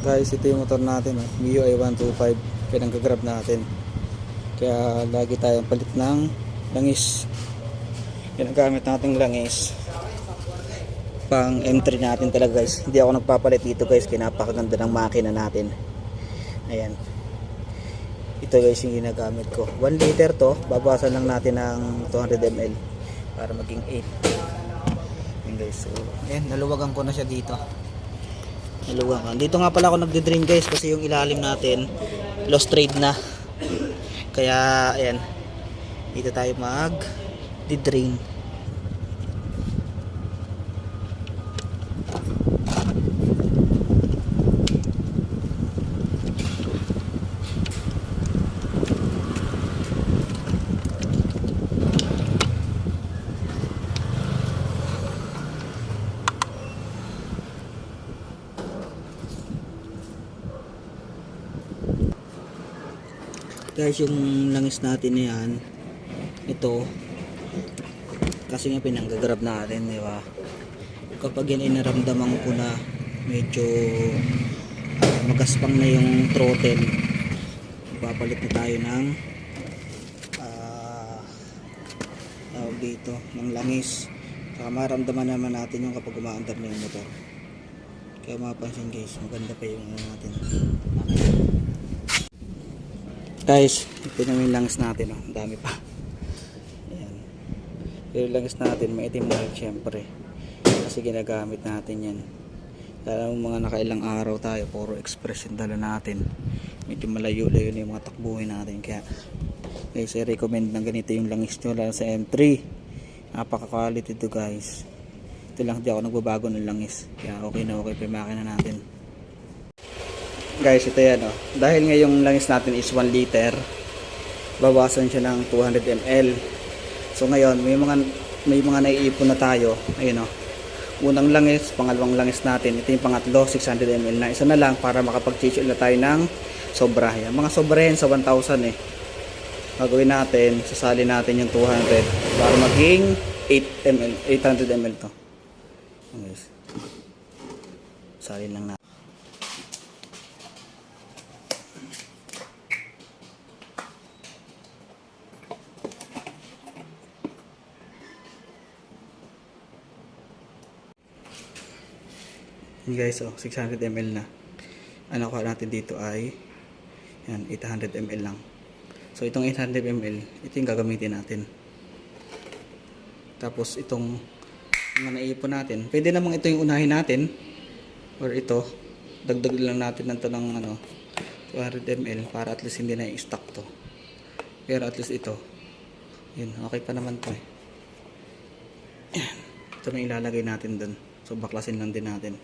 Guys, ito yung motor natin. Oh. MIUI 125. Pinanggagrab natin. Kaya lagi tayong palit ng langis. Ginagamit nating langis. Pang M3 natin talaga guys. Hindi ako nagpapalit dito guys. Kinapakaganda ng makina natin. Ayan. Ito guys yung ginagamit ko. 1 liter to. Babawasan lang natin ng 200 ml. Para maging 8. Ayan guys. So, ayan. Naluwagan ko na siya dito. Naluwagan. Dito nga pala ako nagde-drain guys. Kasi yung ilalim natin lost trade na. Kaya ayan. Dito tayo mag di-drain. Guys yung langis natin na yan ito kasi nga pinanggagrab natin di ba? Kapag yan inaramdaman ko na medyo magaspang na yung throttle papalit na tayo ng ah tawag dito ng langis. Saka maramdaman naman natin yung kapag umaandar na yung motor. Kaya mapansin guys maganda pa yung ano natin guys ito na yung langis natin oh. dami pa. Ayan. yung langis natin maitim na rin syempre. Kasi ginagamit natin yan. Lalo mga nakailang araw tayo puro express yung dala natin. Medyo malayo-layo na yung mga takbuhin natin. Kaya guys I recommend na ganito yung langis nyo lalo sa M3 napaka quality to guys. Ito lang di ako nagbabago ng langis. Kaya okay na okay pa yung natin guys ito yan oh. dahil nga yung langis natin is 1 liter bawasan siya ng 200 ml so ngayon may mga may mga naiipon na tayo. Ayun oh. unang langis pangalawang langis natin. Ito yung pangatlo 600 ml na. Isa na lang para makapag-change ulit tayo ng sobra. Yan mga sobra yan sa 1,000 eh. Gagawin natin sasali natin yung 200 para maging 8 ml 800 ml to. Guys salin lang natin Yun guys, oh, 600 ml na. Ano ko natin dito ay yan, 800 ml lang. So itong 800 ml, ito yung gagamitin natin. Tapos itong mga naipon natin, pwede namang ito yung unahin natin or ito, dagdag lang natin ng to ng ano, 200 ml para at least hindi na i-stock to. Pero at least ito, yun, okay pa naman to eh. Yan. Ito na ilalagay natin dun. So baklasin lang din natin.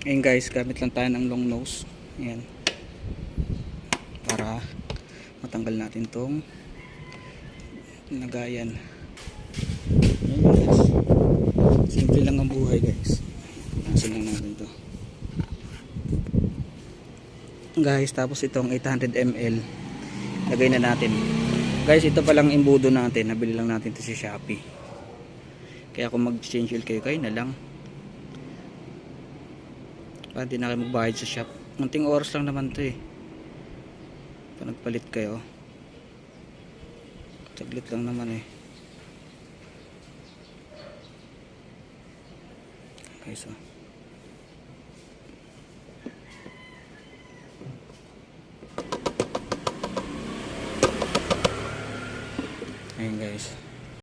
Ayun guys, gamit lang tayo ng long nose. Ayan. Para matanggal natin tong. Ayan guys. Simple lang ang buhay guys. Nasin lang natin to. Guys, tapos itong 800 ml lagay na natin. Guys, ito palang imbudo natin. Nabili lang natin to sa Shopee. Kaya kung mag-change oil kayo, kayo na lang. Para di na kayo magbayad sa shop. Munting oras lang naman to eh. Pag nagpalit kayo. Saglit lang naman eh. Okay, so. Ayun guys.